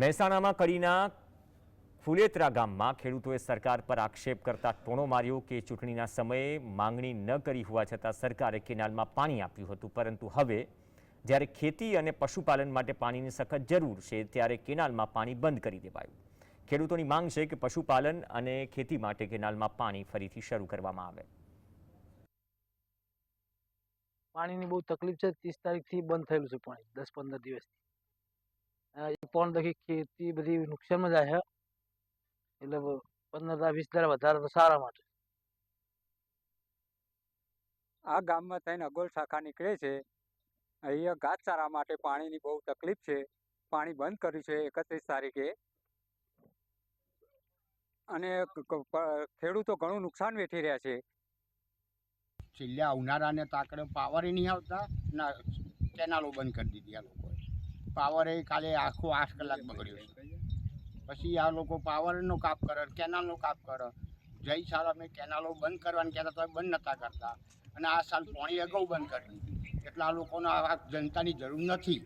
મહેસાણામાં કડીના ફુલેતરા ગામમાં ખેડૂતોએ સરકાર પર આક્ષેપ કરતા ટોણો માર્યો કે ચૂંટણીના સમયે માંગણી ન કરી હોવા છતાં સરકારે કેનાલમાં પાણી આપ્યું હતું. પરંતુ હવે જ્યારે ખેતી અને પશુપાલન માટે પાણીની સખત જરૂર છે ત્યારે કેનાલમાં પાણી બંધ કરી દેવાયું. ખેડૂતોની માંગ છે કે પશુપાલન અને ખેતી માટે કેનાલમાં પાણી ફરીથી શરૂ કરવામાં આવે. પાણીની બહુ તકલીફ છે. ત્રીસ તારીખથી બંધ થયેલું છે પાણી, દસ પંદર દિવસથી. પણ દખી ખેતી બધી નુકસાનમાં જાય છે એટલે પંદર દા વીસ હજાર વધારે તો સારા માટે. આ ગામમાં થઈને અગોલ શાખા નીકળે છે. અહીંયા ઘાસચારા માટે પાણીની બહુ તકલીફ છે. પાણી બંધ કર્યું છે એકત્રીસ તારીખે. અને ખેડૂતો ઘણું નુકસાન વેઠી રહ્યા છે. છેલ્લે ઉનાળાને તાકડે પાવર નહીં આવતા. ના કેનાલો બંધ કરી દીધી આ લોકોએ. પાવર એ કાલે આખો આઠ કલાક બગડ્યો છે. પછી આ લોકો પાવરનો કાપ કરે કેનાલનો કાપ કરે. જય સાલ અમે કેનાલો બંધ કરવાની કહેતા તો બંધ નહોતા કરતા. અને આ સાલ પાણી અગાઉ બંધ કરી એટલે આ લોકોને આ જનતાની જરૂર નથી.